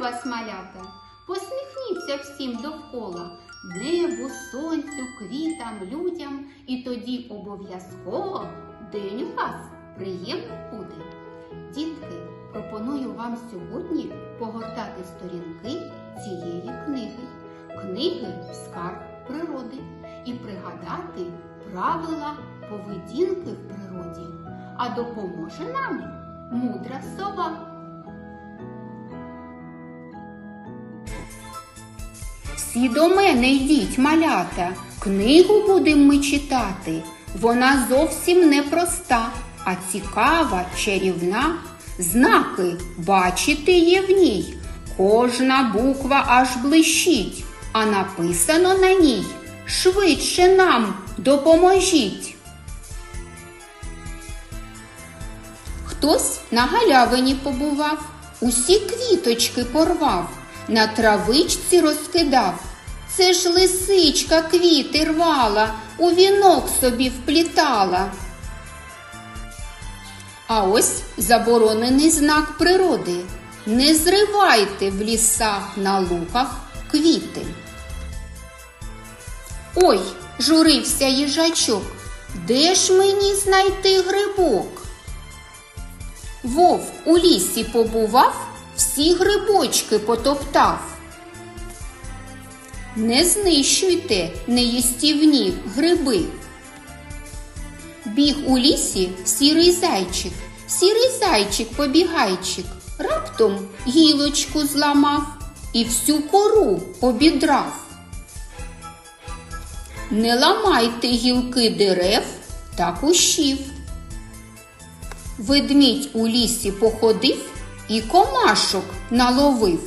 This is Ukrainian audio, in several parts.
вас, малята. Посміхніться всім довкола, небу, сонцю, квітам, людям, і тоді обов'язково день у вас приємний буде. Дітки, пропоную вам сьогодні погортати сторінки цієї книги. Книги Скарб природи і пригадати правила поведінки в природі. А допоможе нам мудра сова. Всі до мене йдіть, малята, книгу будемо ми читати. Вона зовсім не проста, а цікава, чарівна. Знаки бачити є в ній. Кожна буква аж блищить, а написано на ній швидше нам допоможіть. Хтось на галявині побував, усі квіточки порвав, на травичці розкидав. Це ж лисичка квіти рвала, у вінок собі вплітала. А ось заборонений знак природи. Не зривайте в лісах на луках квіти. Ой, журився їжачок, де ж мені знайти грибок? Вовк у лісі побував, всі грибочки потоптав. Не знищуйте неїстівні гриби. Біг у лісі сірий зайчик, сірий зайчик побігайчик, раптом гілочку зламав і всю кору обідрав. Не ламайте гілки дерев та кущів. Ведмідь у лісі походив і комашок наловив.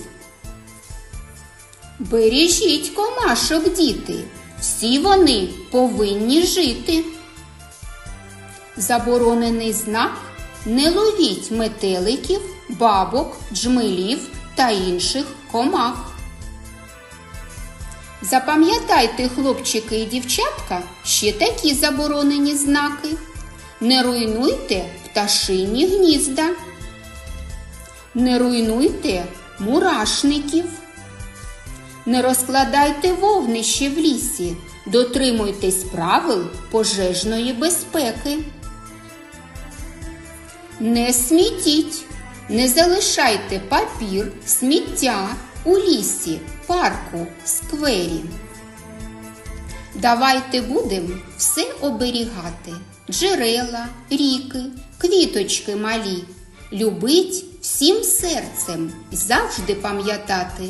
Бережіть комашок, діти, всі вони повинні жити. Заборонений знак не ловіть метеликів, бабок, джмелів та інших комах. Запам'ятайте, хлопчики і дівчатка, ще такі заборонені знаки. Не руйнуйте пташині гнізда. Не руйнуйте мурашників. Не розкладайте вогнище в лісі, дотримуйтесь правил пожежної безпеки. Не смітіть, не залишайте папір, сміття у лісі, парку, сквері. Давайте будемо все оберігати: джерела, ріки, квіточки малі. Любить всім серцем завжди пам'ятати,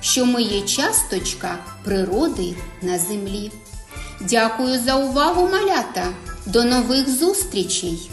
що ми є часточка природи на землі. Дякую за увагу, малята! До нових зустрічей!